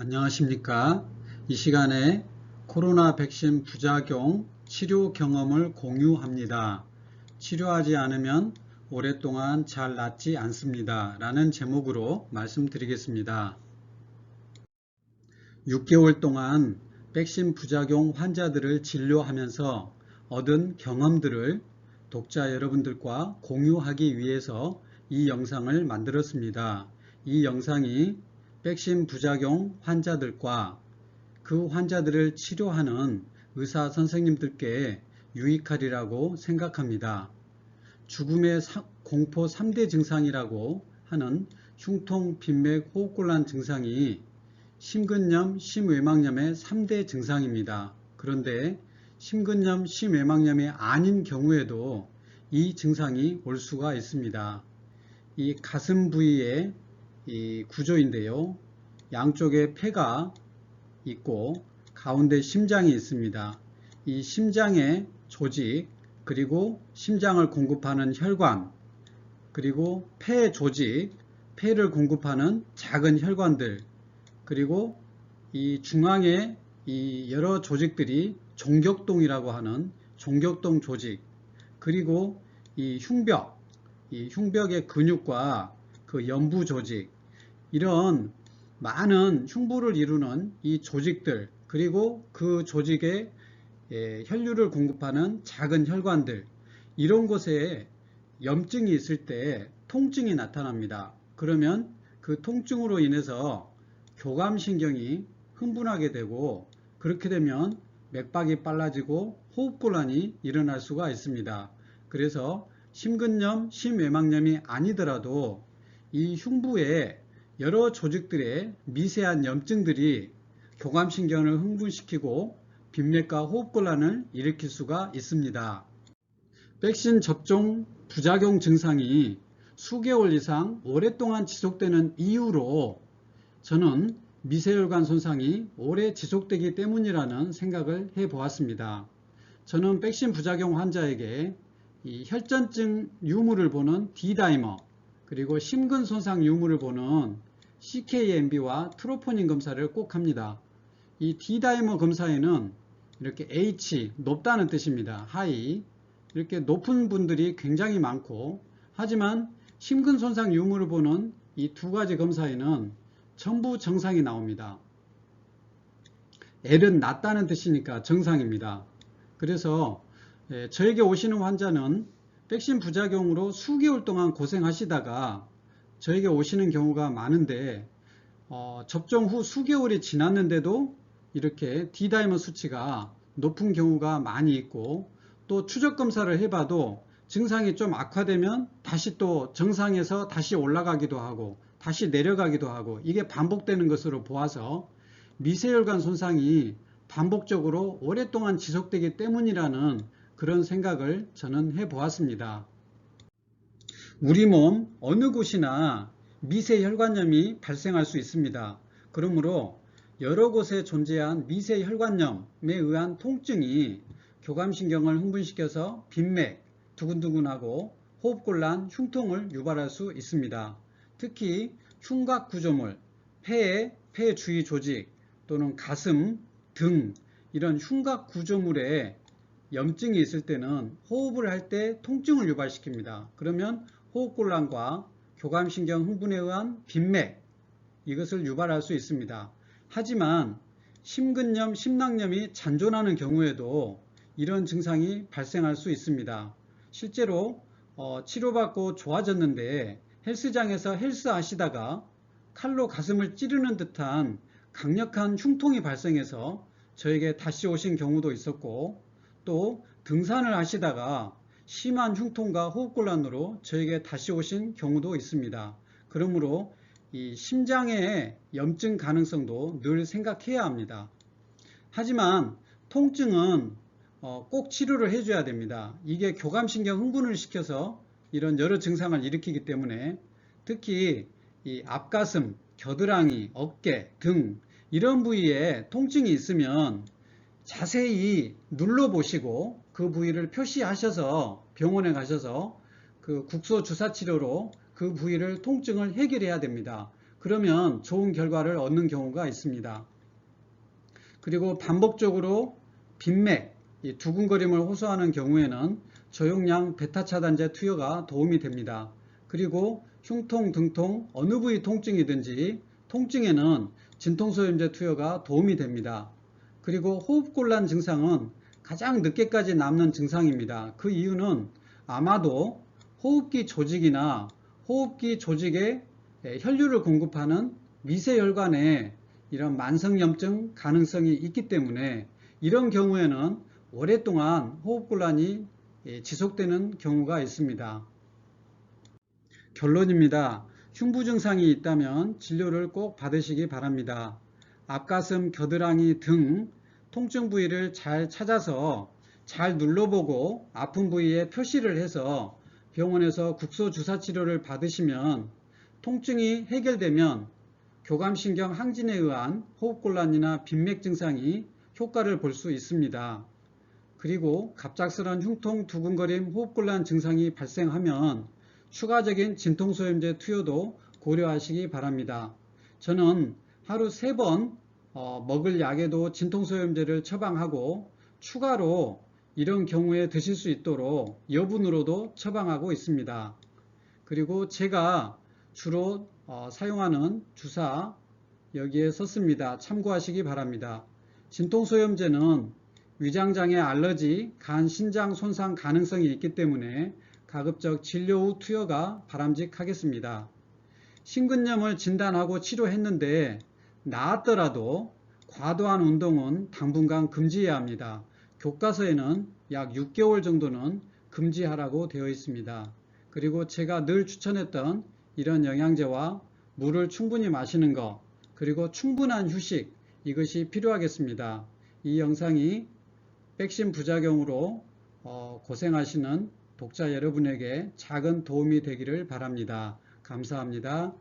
안녕하십니까. 이 시간에 코로나 백신 부작용 치료 경험을 공유합니다. 치료하지 않으면 오랫동안 잘 낫지 않습니다. 라는 제목으로 말씀드리겠습니다. 6개월 동안 백신 부작용 환자들을 진료하면서 얻은 경험들을 독자 여러분들과 공유하기 위해서 이 영상을 만들었습니다. 이 영상이 백신 부작용 환자들과 그 환자들을 치료하는 의사 선생님들께 유익하리라고 생각합니다. 죽음의 공포 3대 증상이라고 하는 흉통, 빈맥, 호흡곤란 증상이 심근염, 심외막염의 3대 증상입니다. 그런데 심근염, 심외막염이 아닌 경우에도 이 증상이 올 수가 있습니다. 이 가슴 부위의 이 구조인데요. 양쪽에 폐가 있고 가운데 심장이 있습니다. 이 심장의 조직 그리고 심장을 공급하는 혈관 그리고 폐 조직 폐를 공급하는 작은 혈관들 그리고 이 중앙에 이 여러 조직들이 종격동이라고 하는 종격동 조직 그리고 이 흉벽 이 흉벽의 근육과 그 연부 조직 이런 많은 흉부를 이루는 이 조직들 그리고 그 조직에 예, 혈류를 공급하는 작은 혈관들 이런 곳에 염증이 있을 때 통증이 나타납니다. 그러면 그 통증으로 인해서 교감신경이 흥분하게 되고 그렇게 되면 맥박이 빨라지고 호흡곤란이 일어날 수가 있습니다. 그래서 심근염, 심외막염이 아니더라도 이 흉부에 여러 조직들의 미세한 염증들이 교감신경을 흥분시키고 빈맥과 호흡곤란을 일으킬 수가 있습니다. 백신 접종 부작용 증상이 수개월 이상 오랫동안 지속되는 이유로 저는 미세혈관 손상이 오래 지속되기 때문이라는 생각을 해 보았습니다. 저는 백신 부작용 환자에게 혈전증 유무를 보는 D다이머 그리고 심근 손상 유무를 보는 CKMB와 트로포닌 검사를 꼭 합니다. 이 D다이머 검사에는 이렇게 H 높다는 뜻입니다. 하이 이렇게 높은 분들이 굉장히 많고 하지만 심근 손상 유무를 보는 이 두 가지 검사에는 전부 정상이 나옵니다. L은 낮다는 뜻이니까 정상입니다. 그래서 예, 저에게 오시는 환자는 백신 부작용으로 수개월 동안 고생하시다가 저에게 오시는 경우가 많은데 어, 접종 후 수개월이 지났는데도 이렇게 D다이머 수치가 높은 경우가 많이 있고 또 추적 검사를 해봐도 증상이 좀 악화되면 다시 또 정상에서 다시 올라가기도 하고 다시 내려가기도 하고 이게 반복되는 것으로 보아서 미세혈관 손상이 반복적으로 오랫동안 지속되기 때문이라는 그런 생각을 저는 해 보았습니다. 우리 몸 어느 곳이나 미세 혈관염이 발생할 수 있습니다. 그러므로 여러 곳에 존재한 미세 혈관염에 의한 통증이 교감신경을 흥분시켜서 빈맥, 두근두근하고 호흡곤란, 흉통을 유발할 수 있습니다. 특히 흉곽 구조물, 폐의 폐 주위 조직 또는 가슴, 등 이런 흉곽 구조물에 염증이 있을 때는 호흡을 할 때 통증을 유발시킵니다. 그러면 호흡곤란과 교감신경 흥분에 의한 빈맥 이것을 유발할 수 있습니다. 하지만 심근염, 심낭염이 잔존하는 경우에도 이런 증상이 발생할 수 있습니다. 실제로 어, 치료받고 좋아졌는데 헬스장에서 헬스 하시다가 칼로 가슴을 찌르는 듯한 강력한 흉통이 발생해서 저에게 다시 오신 경우도 있었고 또 등산을 하시다가 심한 흉통과 호흡곤란으로 저에게 다시 오신 경우도 있습니다. 그러므로 이 심장의 염증 가능성도 늘 생각해야 합니다. 하지만 통증은 어, 꼭 치료를 해줘야 됩니다. 이게 교감신경 흥분을 시켜서 이런 여러 증상을 일으키기 때문에 특히 이 앞가슴, 겨드랑이, 어깨 등 이런 부위에 통증이 있으면 자세히 눌러보시고 그 부위를 표시하셔서 병원에 가셔서 그 국소 주사 치료로 그 부위를 통증을 해결해야 됩니다. 그러면 좋은 결과를 얻는 경우가 있습니다. 그리고 반복적으로 빈맥, 이 두근거림을 호소하는 경우에는 저용량 베타 차단제 투여가 도움이 됩니다. 그리고 흉통, 등통, 어느 부위 통증이든지 통증에는 진통소염제 투여가 도움이 됩니다. 그리고 호흡곤란 증상은 가장 늦게까지 남는 증상입니다. 그 이유는 아마도 호흡기 조직이나 호흡기 조직에 혈류를 공급하는 미세혈관에 이런 만성염증 가능성이 있기 때문에 이런 경우에는 오랫동안 호흡곤란이 지속되는 경우가 있습니다. 결론입니다. 흉부 증상이 있다면 진료를 꼭 받으시기 바랍니다. 앞가슴, 겨드랑이 등 통증 부위를 잘 찾아서 잘 눌러보고 아픈 부위에 표시를 해서 병원에서 국소 주사 치료를 받으시면 통증이 해결되면 교감신경 항진에 의한 호흡곤란이나 빈맥 증상이 효과를 볼 수 있습니다. 그리고 갑작스런 흉통, 두근거림, 호흡곤란 증상이 발생하면 추가적인 진통소염제 투여도 고려하시기 바랍니다. 저는 하루 3번 어, 먹을 약에도 진통소염제를 처방하고 추가로 이런 경우에 드실 수 있도록 여분으로도 처방하고 있습니다. 그리고 제가 주로 어, 사용하는 주사 여기에 썼습니다. 참고하시기 바랍니다. 진통소염제는 위장장애 알러지, 간, 신장 손상 가능성이 있기 때문에 가급적 진료 후 투여가 바람직하겠습니다. 심근염을 진단하고 치료했는데 나았더라도 과도한 운동은 당분간 금지해야 합니다. 교과서에는 약 6개월 정도는 금지하라고 되어 있습니다. 그리고 제가 늘 추천했던 이런 영양제와 물을 충분히 마시는 것, 그리고 충분한 휴식, 이것이 필요하겠습니다. 이 영상이 백신 부작용으로 어, 고생하시는 독자 여러분에게 작은 도움이 되기를 바랍니다. 감사합니다.